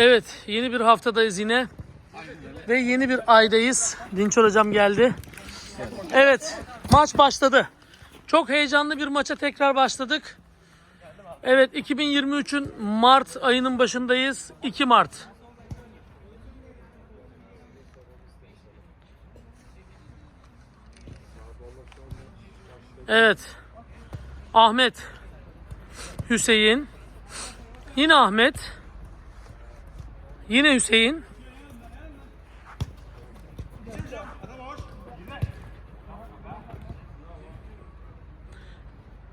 Evet, yeni bir haftadayız yine. Ve yeni bir aydayız. Dinçer hocam geldi. Evet, maç başladı. Çok heyecanlı bir maça tekrar başladık. Evet, 2023'ün Mart ayının başındayız. 2 Mart. Evet. Ahmet. Hüseyin. Yine Ahmet. Yine Hüseyin.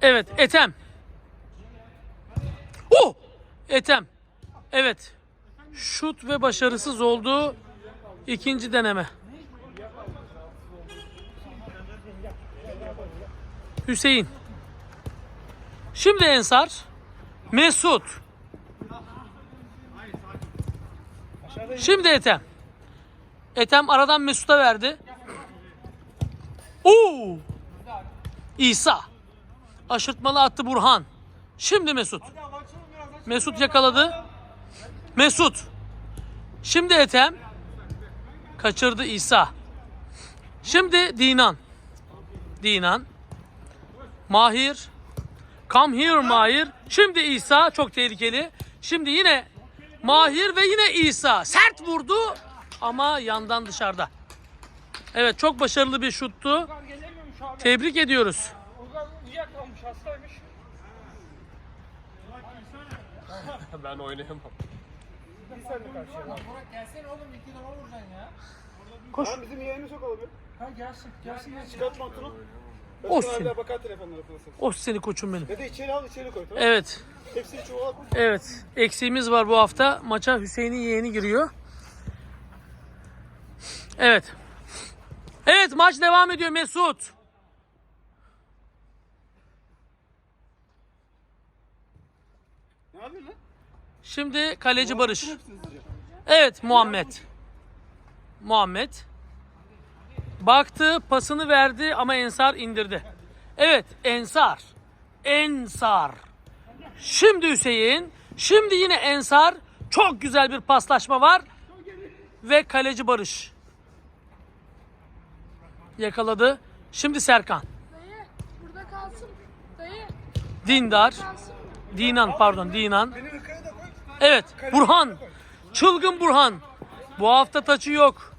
Evet, Etem. Oh! Etem. Evet. Şut ve başarısız oldu. İkinci deneme. Hüseyin. Şimdi Ensar. Mesut. Şimdi Etem. Etem aradan Mesut'a verdi. Oo! İsa. Aşırtmalı attı Burhan. Şimdi Mesut. Mesut yakaladı. Mesut. Şimdi Etem. Kaçırdı İsa. Şimdi Dinan. Dinan. Mahir. Come here Mahir. Şimdi İsa çok tehlikeli. Şimdi yine Mahir ve yine İsa. Sert vurdu ama yandan dışarıda. Evet çok başarılı bir şuttu. Tebrik ediyoruz. Ulgar uyuyakalmış hastaymış. ben oynayamam. Bir sen de karşıya. Burak gelsene oğlum iki numara vuracaksın ya. Koş. Tamam bizim yeğeni sokalım ya. Ha gelsin. Gelsin. Çıkart montunu. Olsun. Bakar telefonlara seni koçum benim. Da içeri al içeri koy tamam Evet. Evet. Eksiğimiz var bu hafta. Maça Hüseyin'in yeğeni giriyor. Evet. Evet maç devam ediyor Mesut. Ne yapıyorsun lan? Şimdi kaleci Barış. Evet Muhammed. Muhammed. Baktı pasını verdi ama Ensar indirdi. Evet Ensar. Ensar. Şimdi Hüseyin. Şimdi yine Ensar. Çok güzel bir paslaşma var. Ve kaleci Barış. Yakaladı. Şimdi Serkan. Dayı burada kalsın. Dayı Dindar. Dinan pardon Dinan. Evet Burhan. Çılgın Burhan. Bu hafta taçı yok.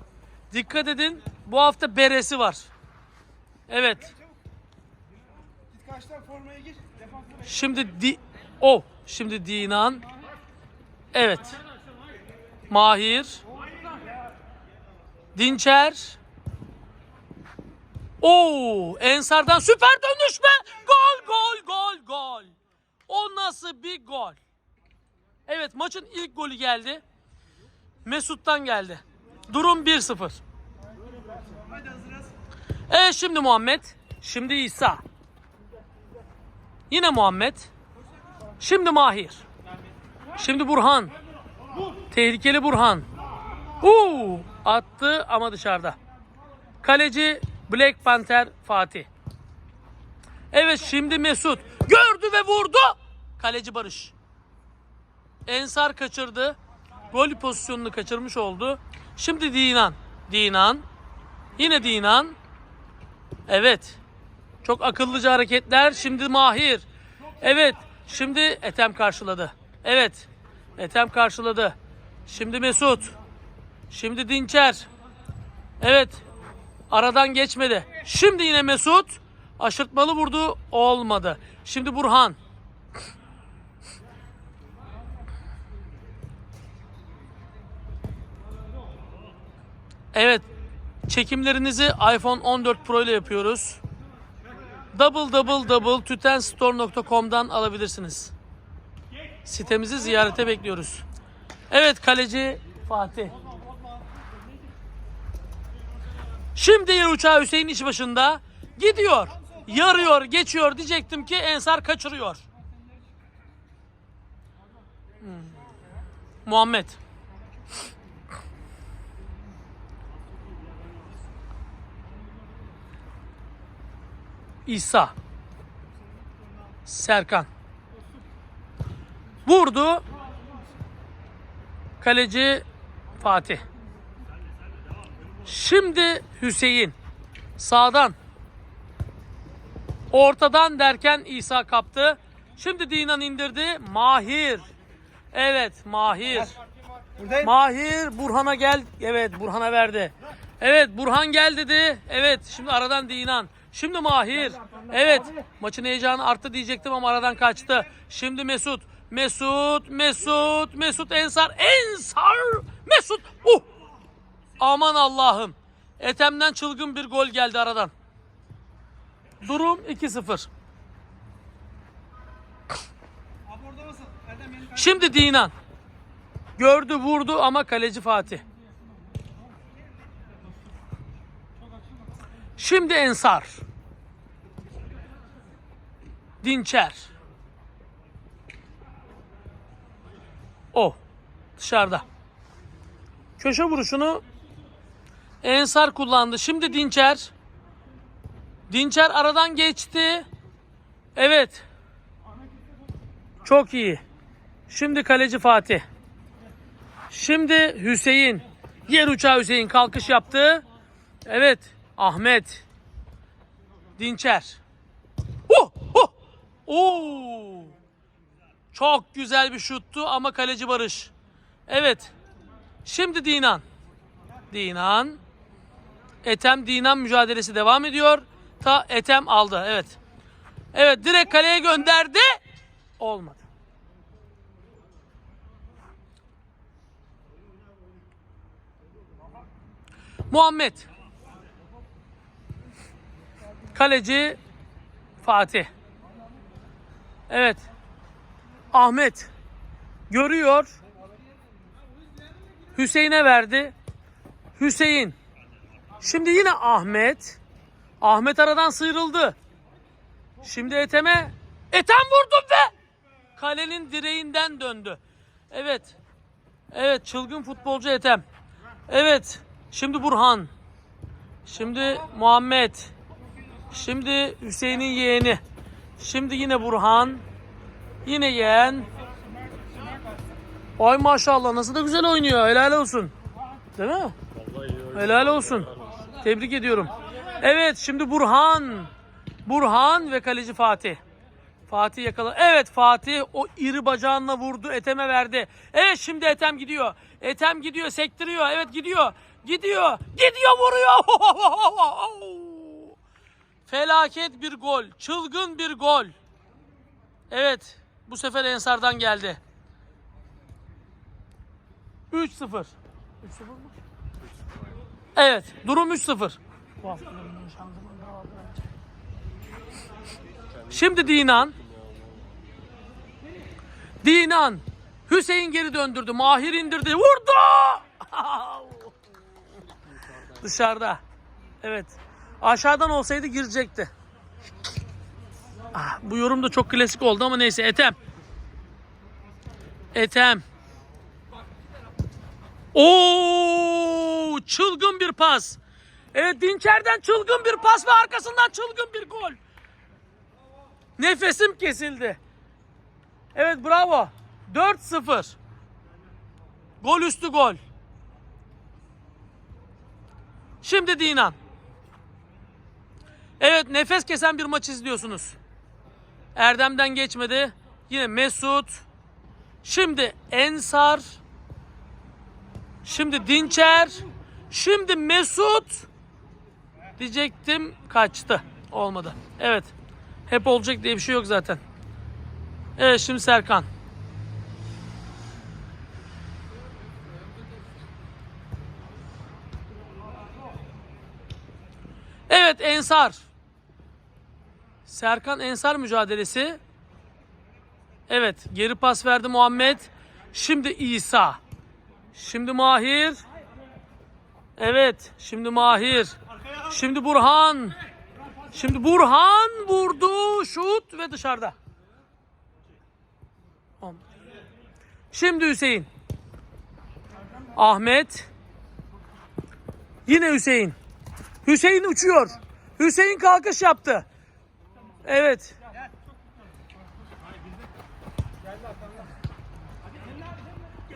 Dikkat edin. Bu hafta beresi var. Evet. Şimdi di o şimdi Dinan. Evet. Mahir. Dinçer. Oo, Ensar'dan süper dönüşme. Gol, gol, gol, gol. O nasıl bir gol? Evet, maçın ilk golü geldi. Mesut'tan geldi. Durum 1-0. Evet şimdi Muhammed. Şimdi İsa. Yine Muhammed. Şimdi Mahir. Şimdi Burhan. Tehlikeli Burhan. Uuu attı ama dışarıda. Kaleci Black Panther Fatih. Evet şimdi Mesut. Gördü ve vurdu. Kaleci Barış. Ensar kaçırdı. Gol pozisyonunu kaçırmış oldu. Şimdi Dinan. Dinan. Yine Dinan. Evet. Çok akıllıca hareketler. Şimdi Mahir. Evet. Şimdi Etem karşıladı. Evet. Etem karşıladı. Şimdi Mesut. Şimdi Dinçer. Evet. Aradan geçmedi. Şimdi yine Mesut. Aşırtmalı vurdu. Olmadı. Şimdi Burhan. Evet. Çekimlerinizi iPhone 14 Pro ile yapıyoruz. Tütenstore.com'dan alabilirsiniz. Sitemizi ziyarete bekliyoruz. Evet kaleci Fatih. Şimdi yer uçağı Hüseyin iş başında. Gidiyor. Yarıyor, geçiyor diyecektim ki Ensar kaçırıyor. Hmm. Muhammed. İsa. Serkan. Vurdu. kaleci Fatih. Şimdi Hüseyin. Sağdan. Ortadan derken İsa kaptı. Şimdi Dinan indirdi. Mahir. Evet Mahir. Mahir Burhan'a gel. Evet Burhan'a verdi. Evet Burhan gel dedi. Evet şimdi aradan Dinan. Şimdi Mahir. Evet maçın heyecanı arttı diyecektim ama aradan kaçtı. Şimdi Mesut. Mesut, Mesut, Mesut Ensar, Ensar, Mesut. Uh! Aman Allah'ım. Etem'den çılgın bir gol geldi aradan. Durum 2-0. Şimdi Dinan. Gördü vurdu ama kaleci Fatih. Şimdi Ensar. Dinçer. O. Dışarıda. Köşe vuruşunu Ensar kullandı. Şimdi Dinçer. Dinçer aradan geçti. Evet. Çok iyi. Şimdi kaleci Fatih. Şimdi Hüseyin. Yer uçağı Hüseyin kalkış yaptı. Evet. Ahmet. Dinçer. Oh! Oh! Oo! Çok güzel bir şuttu ama kaleci Barış. Evet. Şimdi Dinan. Dinan. Etem Dinan mücadelesi devam ediyor. Ta Etem aldı. Evet. Evet direkt kaleye gönderdi. Olmadı. Muhammed. Kaleci Fatih. Evet. Ahmet görüyor. Hüseyin'e verdi. Hüseyin. Şimdi yine Ahmet. Ahmet aradan sıyrıldı. Şimdi Ethem'e. Ethem vurdu ve kalenin direğinden döndü. Evet. Evet çılgın futbolcu Ethem. Evet. Şimdi Burhan. Şimdi Muhammed. Şimdi Hüseyin'in yeğeni. Şimdi yine Burhan. Yine yeğen. Ay maşallah nasıl da güzel oynuyor. Helal olsun. Değil mi? Helal olsun. Tebrik ediyorum. Evet şimdi Burhan. Burhan ve kaleci Fatih. Fatih yakala. Evet Fatih o iri bacağınla vurdu. Etem'e verdi. Evet şimdi Etem gidiyor. Etem gidiyor sektiriyor. Evet gidiyor. Gidiyor. Gidiyor vuruyor. Felaket bir gol. Çılgın bir gol. Evet. Bu sefer Ensar'dan geldi. 3-0. 3-0 mı? Evet. Durum 3-0. Bu hafta benim şansımın daha vardı bence. Şimdi Dinan. Dinan. Hüseyin geri döndürdü. Mahir indirdi. Vurdu. Dışarıda. Evet. Aşağıdan olsaydı girecekti. Ah, bu yorum da çok klasik oldu ama neyse. Etem. Etem. Oo, çılgın bir pas. Evet Dinçer'den çılgın bir pas ve arkasından çılgın bir gol. Nefesim kesildi. Evet bravo. 4-0. Gol üstü gol. Şimdi Dinan. Evet nefes kesen bir maç izliyorsunuz. Erdem'den geçmedi. Yine Mesut. Şimdi Ensar. Şimdi Dinçer. Şimdi Mesut. Diyecektim kaçtı. Olmadı. Evet. Hep olacak diye bir şey yok zaten. Evet şimdi Serkan. Evet Ensar. Serkan Ensar mücadelesi. Evet geri pas verdi Muhammed. Şimdi İsa. Şimdi Mahir. Evet şimdi Mahir. Şimdi Burhan. Şimdi Burhan vurdu. Şut ve dışarıda. Şimdi Hüseyin. Ahmet. Yine Hüseyin. Hüseyin uçuyor. Hüseyin kalkış yaptı. Evet.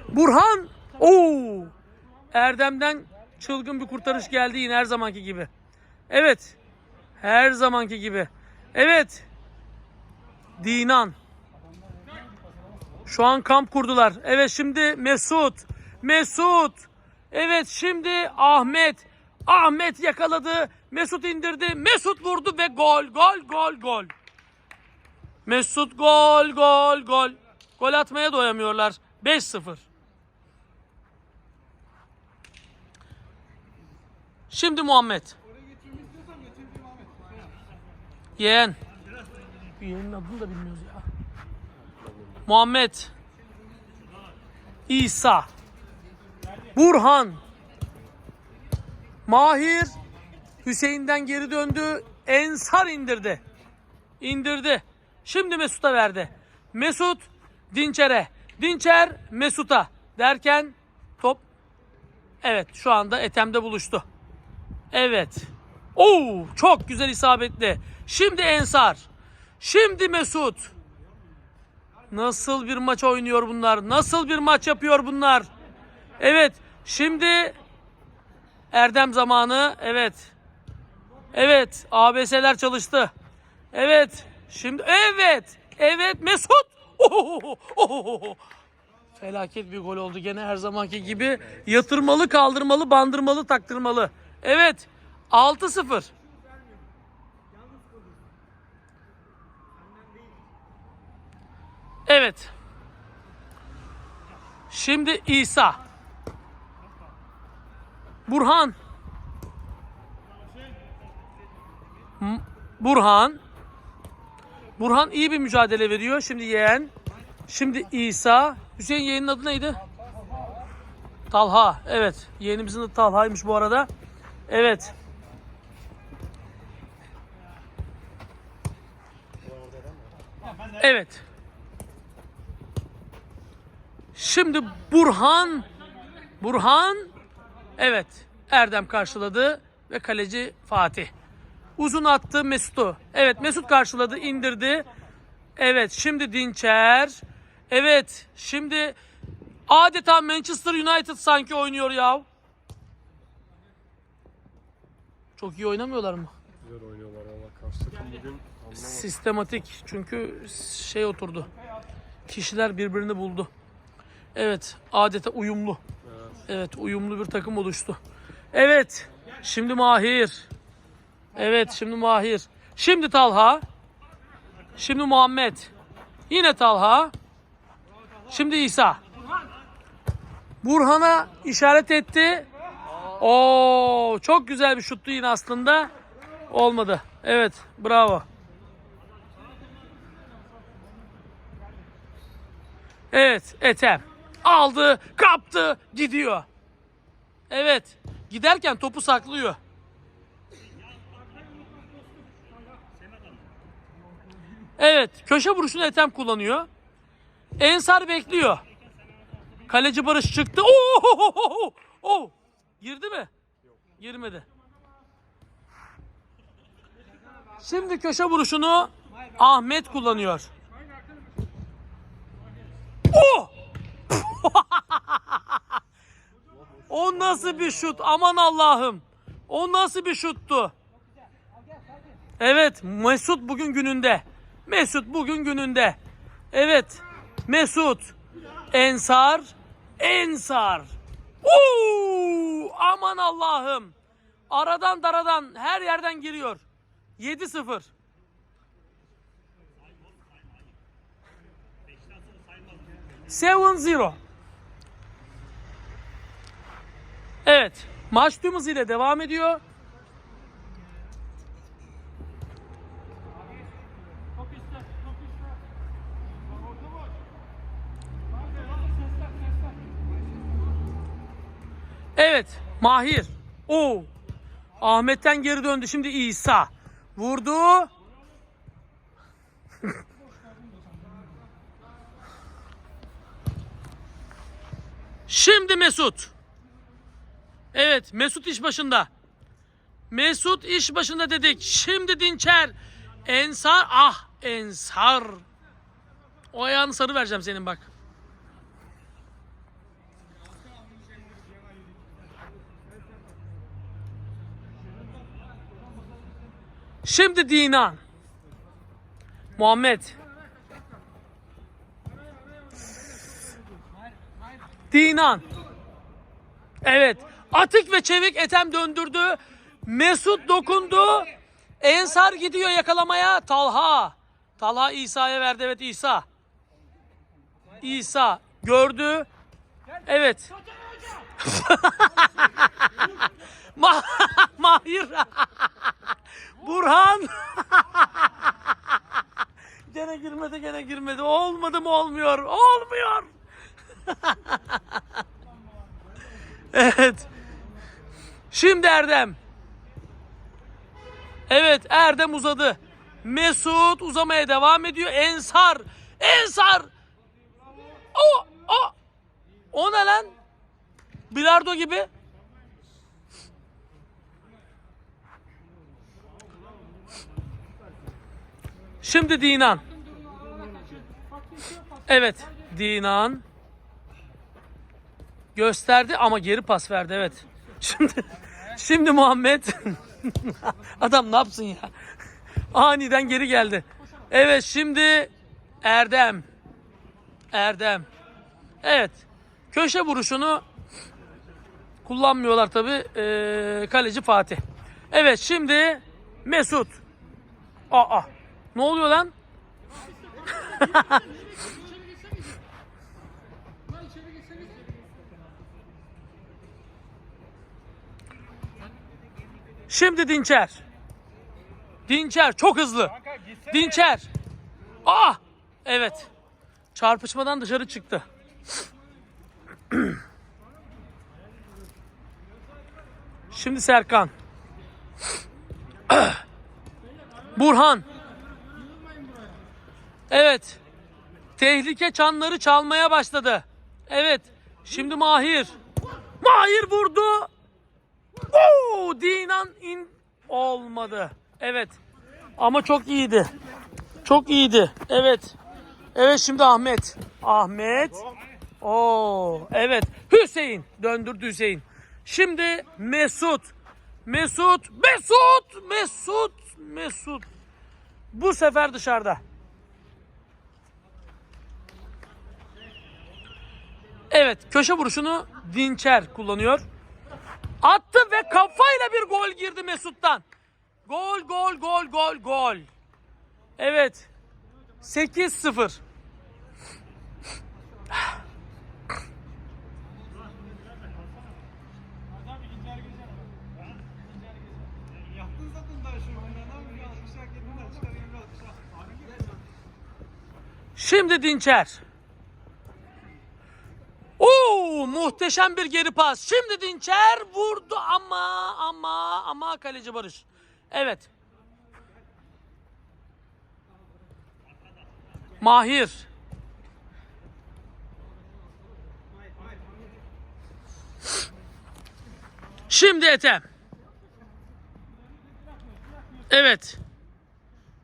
Burhan. Oo! Erdem'den çılgın bir kurtarış geldi yine her zamanki gibi. Evet. Her zamanki gibi. Evet. Dinan. Şu an kamp kurdular. Evet şimdi Mesut. Mesut. Evet şimdi Ahmet. Ahmet yakaladı. Mesut indirdi. Mesut vurdu ve gol gol gol gol. Mesut gol gol gol. Gol atmaya doyamıyorlar. 5-0. Şimdi Muhammed. Yeğen. Yeğenin adını da bilmiyoruz ya. Muhammed. İsa. Burhan. Mahir. Hüseyin'den geri döndü. Ensar indirdi. İndirdi. Şimdi Mesut'a verdi. Mesut Dinçer'e. Dinçer Mesut'a. Derken top Evet şu anda Ethem'de buluştu. Evet. Oo çok güzel isabetli. Şimdi Ensar. Şimdi Mesut. Nasıl bir maç oynuyor bunlar? Nasıl bir maç yapıyor bunlar? Evet. Şimdi Erdem zamanı. Evet. Evet. ABS'ler çalıştı. Evet. Şimdi evet. Evet Mesut. Felaket bir gol oldu gene her zamanki gibi. Yatırmalı, kaldırmalı, bandırmalı, taktırmalı. Evet. 6-0. Evet. Şimdi İsa. Burhan. Burhan. Burhan iyi bir mücadele veriyor. Şimdi yeğen. Şimdi İsa. Hüseyin yeğenin adı neydi? Talha. Evet. Yeğenimizin adı Talha'ymış bu arada. Evet. Evet. Şimdi Burhan Burhan evet Erdem karşıladı ve kaleci Fatih. Uzun attı Mesut'u. Evet Mesut karşıladı indirdi. Evet şimdi Dinçer. Evet şimdi adeta Manchester United sanki oynuyor ya. Çok iyi oynamıyorlar mı? Güzel oynuyorlar ama karşı takım bugün. Sistematik çünkü şey oturdu. Kişiler birbirini buldu. Evet adeta uyumlu. Evet uyumlu bir takım oluştu. Evet şimdi Mahir. Evet şimdi Mahir. Şimdi Talha. Şimdi Muhammed. Yine Talha. Şimdi İsa. Burhan'a işaret etti. Oo çok güzel bir şuttu yine aslında. Olmadı. Evet bravo. Evet Ethem. Aldı, kaptı, gidiyor. Evet. Giderken topu saklıyor. Evet. Köşe vuruşunu Ethem kullanıyor. Ensar bekliyor. Kaleci Barış çıktı. Oo! Oo! Girdi mi? Girmedi. Şimdi köşe vuruşunu Ahmet kullanıyor. Oh! O nasıl bir şut? Aman Allah'ım. O nasıl bir şuttu? Evet, Mesut bugün gününde. Mesut bugün gününde. Evet, Mesut. Ensar. Ensar. Oo! Aman Allah'ım. Aradan daradan her yerden giriyor. 7-0. Seven zero. Evet. Maç tüm hızıyla devam ediyor. Evet. Mahir. Oo. Ahmet'ten geri döndü. Şimdi İsa. Vurdu. Şimdi Mesut. Evet Mesut iş başında. Mesut iş başında dedik. Şimdi Dinçer. Ensar. Ah Ensar. O ayağını sarı vereceğim senin bak. Şimdi Dinan. Muhammed. Dinan. Evet. Atık ve çevik Etem döndürdü. Mesut dokundu. Ensar gidiyor yakalamaya. Talha. Talha İsa'ya verdi. Evet İsa. İsa gördü. Evet. Ma Mahir. Burhan. gene girmedi gene girmedi. Olmadı mı olmuyor. Olmuyor. evet. Şimdi Erdem. Evet Erdem uzadı. Mesut uzamaya devam ediyor. Ensar. Ensar. O o. O ne lan? Bilardo gibi. Şimdi Dinan. Evet. Dinan. Gösterdi ama geri pas verdi evet. Şimdi şimdi Muhammed adam ne yapsın ya? Aniden geri geldi. Evet şimdi Erdem. Erdem. Evet. Köşe vuruşunu kullanmıyorlar tabi. kaleci Fatih. Evet şimdi Mesut. Aa. Ne oluyor lan? Şimdi Dinçer. Dinçer çok hızlı. Dinçer. Aa! Evet. Çarpışmadan dışarı çıktı. Şimdi Serkan. Burhan. Evet. Tehlike çanları çalmaya başladı. Evet. Şimdi Mahir. Mahir vurdu. Oo, Dinan in olmadı. Evet. Ama çok iyiydi. Çok iyiydi. Evet. Evet şimdi Ahmet. Ahmet. Oo, evet. Hüseyin döndürdü Hüseyin. Şimdi Mesut. Mesut, Mesut, Mesut, Mesut. Bu sefer dışarıda. Evet, köşe vuruşunu Dinçer kullanıyor. Attı ve kafayla bir gol girdi Mesut'tan. Gol, gol, gol, gol, gol. Evet. 8-0. Yaptın zaten daha şu oynanan bir alkışlar kendine çıkar yeni alkışlar. Şimdi Dinçer. Oo muhteşem bir geri pas. Şimdi Dinçer vurdu ama ama ama kaleci Barış. Evet. Mahir. Şimdi Ethem. Evet.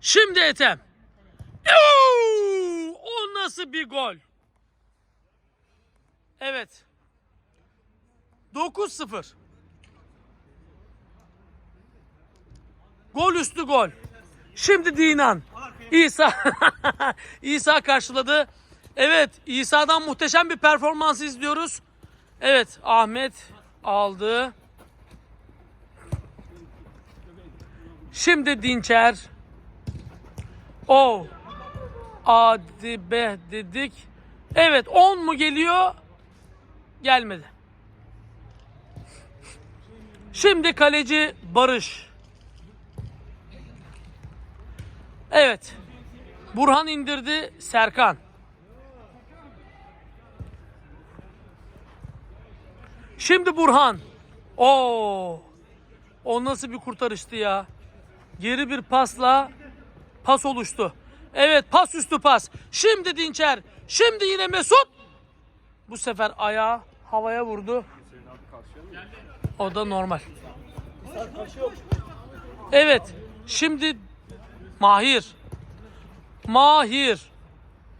Şimdi Ethem. O nasıl bir gol? Evet. 9-0. Gol üstü gol. Şimdi Dinan. İsa. İsa karşıladı. Evet, İsa'dan muhteşem bir performans izliyoruz. Evet, Ahmet aldı. Şimdi Dinçer. O. Hadi be dedik. Evet 10 mu geliyor? Gelmedi. Şimdi kaleci Barış. Evet. Burhan indirdi Serkan. Şimdi Burhan. Oo. O nasıl bir kurtarıştı ya? Geri bir pasla pas oluştu. Evet pas üstü pas. Şimdi Dinçer. Şimdi yine Mesut. Bu sefer ayağı havaya vurdu. O da normal. Evet. Şimdi Mahir. Mahir.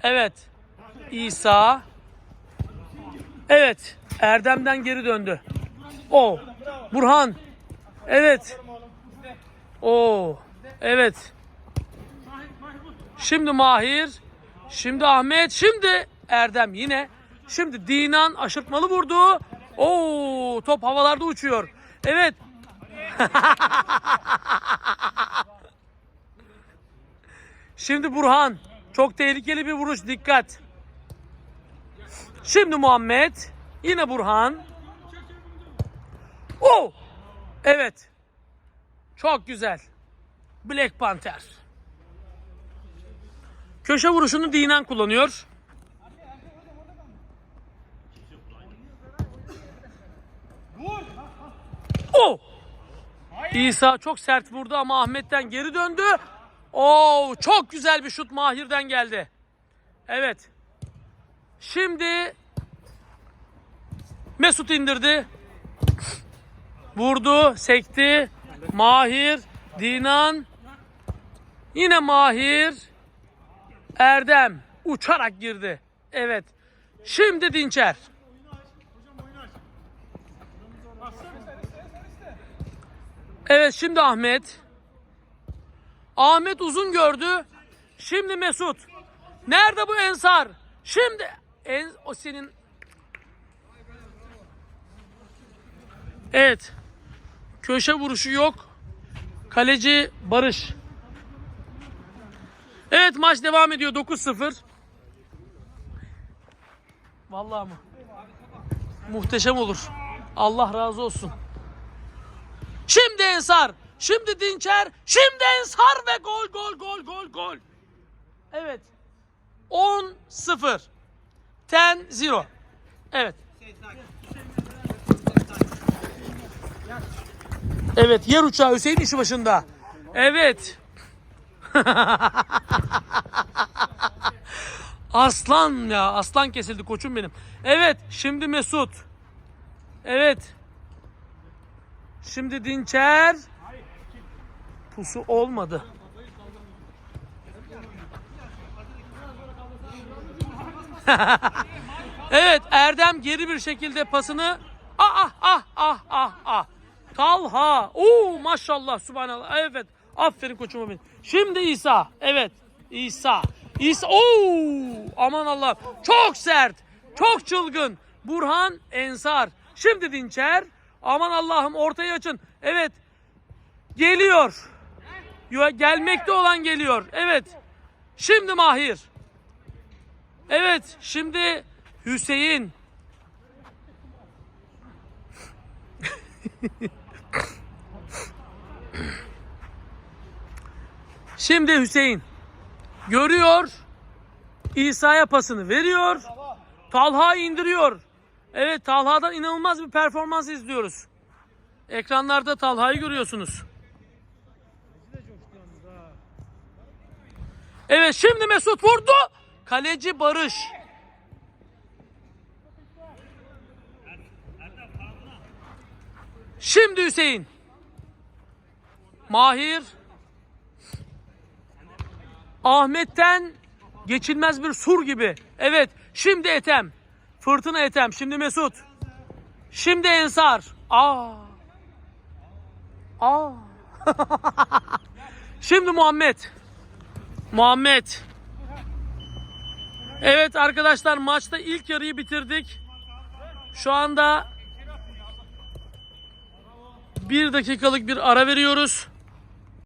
Evet. İsa. Evet. Erdem'den geri döndü. O. Burhan. Evet. O. Evet. Şimdi Mahir. Şimdi Ahmet. Şimdi Erdem yine. Şimdi Dinan aşırtmalı vurdu. Oo, top havalarda uçuyor. Evet. Şimdi Burhan. Çok tehlikeli bir vuruş. Dikkat. Şimdi Muhammed. Yine Burhan. Oh! Evet. Çok güzel. Black Panther. Köşe vuruşunu Dinan kullanıyor. Oh! İsa çok sert vurdu ama Ahmet'ten geri döndü. Oo, çok güzel bir şut Mahir'den geldi. Evet. Şimdi Mesut indirdi. Vurdu, sekti. Mahir, Dinan. Yine Mahir. Erdem uçarak girdi. Evet. Şimdi Dinçer. Evet şimdi Ahmet. Ahmet uzun gördü. Şimdi Mesut. Nerede bu Ensar? Şimdi en, o senin Evet. Köşe vuruşu yok. Kaleci Barış. Evet maç devam ediyor 9-0. Vallahi mı? Muhteşem olur. Allah razı olsun. Şimdi Ensar. Şimdi Dinçer. Şimdi Ensar ve gol gol gol gol gol. Evet. 10-0. 10-0. Evet. Evet yer uçağı Hüseyin işi başında. Evet. aslan ya aslan kesildi koçum benim. Evet şimdi Mesut. Evet. Şimdi Dinçer. Pusu olmadı. evet Erdem geri bir şekilde pasını ah ah ah ah ah Talha. Oo maşallah subhanallah. Evet. Aferin koçuma benim. Şimdi İsa. Evet. İsa. İsa. Oo aman Allah. Çok sert. Çok çılgın. Burhan Ensar. Şimdi Dinçer. Aman Allah'ım ortayı açın. Evet. Geliyor. Yo- Gelmekte olan geliyor. Evet. Şimdi Mahir. Evet. Şimdi Hüseyin. Şimdi Hüseyin görüyor. İsa'ya pasını veriyor. Talha indiriyor. Evet Talha'dan inanılmaz bir performans izliyoruz. Ekranlarda Talha'yı görüyorsunuz. Evet şimdi Mesut vurdu. Kaleci Barış. Şimdi Hüseyin. Mahir. Ahmet'ten geçilmez bir sur gibi. Evet. Şimdi Etem. Fırtına Etem. Şimdi Mesut. Şimdi Ensar. Aa. Aa. Şimdi Muhammed. Muhammed. Evet arkadaşlar maçta ilk yarıyı bitirdik. Şu anda bir dakikalık bir ara veriyoruz.